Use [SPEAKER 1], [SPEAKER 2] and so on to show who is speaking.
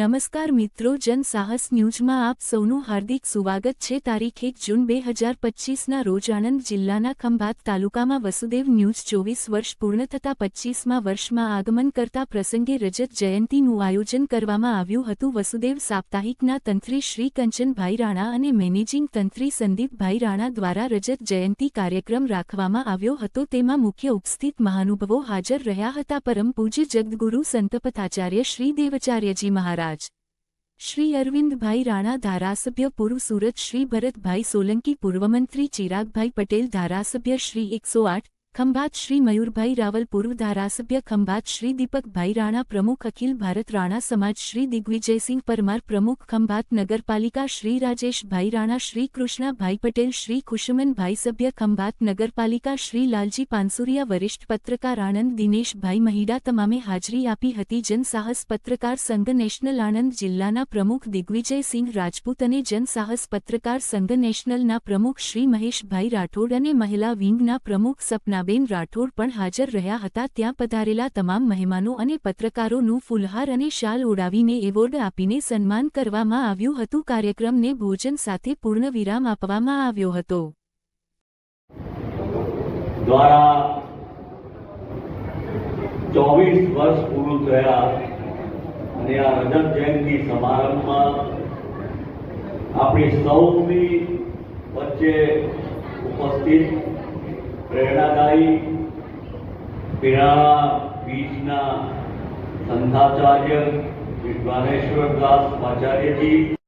[SPEAKER 1] નમસ્કાર મિત્રો, જન સાહસ ન્યૂઝમાં આપ સૌનું હાર્દિક સ્વાગત છે. તારીખ એક જૂન બે હજાર પચીસના રોજ આણંદ જિલ્લાના ખંભાત તાલુકામાં વસુદેવ ન્યૂઝ ચોવીસ વર્ષ પૂર્ણ થતા પચીસમાં વર્ષમાં આગમન કરતા પ્રસંગે રજત જયંતીનું આયોજન કરવામાં આવ્યું હતું. વસુદેવ સાપ્તાહિકના તંત્રી શ્રી કંચનભાઈ રાણા અને મેનેજિંગ તંત્રી સંદીપભાઈ રાણા દ્વારા રજત જયંતી કાર્યક્રમ રાખવામાં આવ્યો હતો. તેમાં મુખ્ય ઉપસ્થિત મહાનુભવો હાજર રહ્યા હતા. પરમ પૂજ્ય જગદગુરુ સંતપથાચાર્ય શ્રી દેવચાર્યજી મહારાજ શ્રી અરવિંદભાઈ રાણા ધારાસભ્ય પૂર્વ સુરત શ્રી ભરતભાઈ સોલંકી પૂર્વમંત્રી ચિરાગભાઈ પટેલ ધારાસભ્ય શ્રી એકસો આઠ ખંભાત શ્રી મયુરભાઈ રાવલ પૂર્વ ધારાસભ્ય, ખંભાત શ્રી દીપકભાઈ રાણા પ્રમુખ, અખિલ ભારત રાણા સમાજ શ્રી દિગ્વિજયસિંહ પરમાર પ્રમુખ, ખંભાત નગરપાલિકા શ્રી રાજેશભાઈ રાણા શ્રી કૃષ્ણાભાઈ પટેલ શ્રી ખુશમનભાઈ સભ્ય, ખંભાત નગરપાલિકા શ્રી લાલજી પાનસુરિયા વરિષ્ઠ પત્રકાર આણંદ દિનેશભાઈ મહિડા તમામે હાજરી આપી હતી. જનસાહસ પત્રકાર સંઘ નેશનલ આણંદ જિલ્લાના પ્રમુખ દિગ્વિજયસિંહ રાજપૂત અને જનસાહસ પત્રકાર સંઘ નેશનલના પ્રમુખ શ્રી મહેશભાઈ રાઠોડ અને મહિલા વિંગના પ્રમુખ સપનાબેન રાઠોડ પણ હાજર રહ્યા હતા. ત્યાં પધારેલા તમામ મહેમાનો અને પત્રકારોનું ફુલહાર અને શાલ ઉડાવીને એવોર્ડ આપીને સન્માન કરવામાં આવ્યું હતું. કાર્યક્રમને ભોજન સાથે પૂર્ણ વિરામ આપવામાં આવ્યો હતો.
[SPEAKER 2] ચોવીસ વર્ષ પૂરું થયા અને આ રજત જયંતિ સમારંભમાં આપણી સૌની વચ્ચે ઉપસ્થિત પ્રેરણાદાયી પિરાણા બીજના સંધાચાર્ય વિદ્વાનેશ્વર દાસ આચાર્યજી